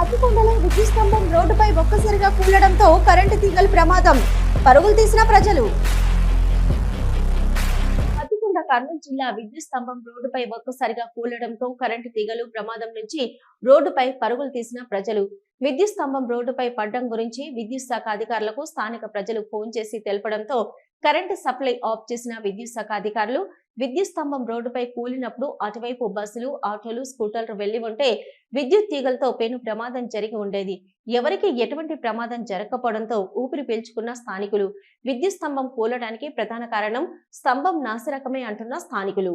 పత్తికొండలో విద్యుత్ స్తంభం రోడ్డుపై ఒక్కసారిగా కూలడంతో కరెంటు తీగలు ప్రమాదం. పరుగులు తీసిన ప్రజలు. పత్తికొండ కర్నూలు జిల్లా విద్యుత్ స్తంభం రోడ్డుపై ఒక్కసారిగా కూలడంతో కరెంటు తీగలు ప్రమాదం నుంచి రోడ్డుపై పరుగులు తీసిన ప్రజలు. విద్యుత్ స్తంభం రోడ్డుపై పడ్డం గురించి విద్యుత్ శాఖ అధికారులకు స్థానిక ప్రజలు ఫోన్ చేసి తెలపడంతో కరెంటు సప్లై ఆఫ్ చేసిన విద్యుత్ శాఖ అధికారులు విద్యుత్ స్తంభం రోడ్డుపై కూలినప్పుడు అటువైపు బస్సులు ఆటోలు స్కూటర్లు వెళ్ళి ఉంటే విద్యుత్ తీగలతో పెను ప్రమాదం జరిగి ఉండేది. ఎవరికి ఎటువంటి ప్రమాదం జరగకపోవడంతో ఊపిరి పీల్చుకున్న స్థానికులు. విద్యుత్ స్తంభం కూలడానికి ప్రధాన కారణం స్తంభం నాసిరకమే అంటున్న స్థానికులు.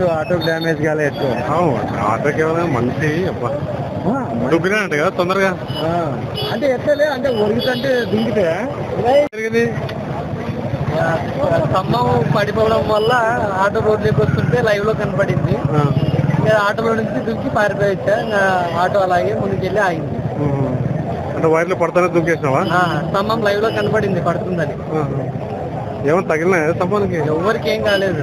ఆటో ఆటో డ్యామేజ్ కాలేదు అవును ఆటోకి ఏమైనా అబ్బా. దుబ్బినాడంట కదా తొందరగా. అంటే ఎట్లలే అంటే ఒరుగుతంటే దింగితే జరిగింది. స్తంభం పడిపోవడం వల్ల ఆటో రోడ్లోకి వస్తుంటే లైవ్లో కనపడింది ఆటోలో నుంచి దుక్కి పారిపోయొచ్చా ఆటో అలాగే ముందుకెళ్ళి ఆగింది. ఉహు. అంటే వైర్లు పడతానే దుంకేసినావా? స్తంభం లైవ్లో కనపడింది పడుతుందని. ఏమన్నా తగిలినా స్తంభానికి? ఎవరికి ఏం కాలేదు.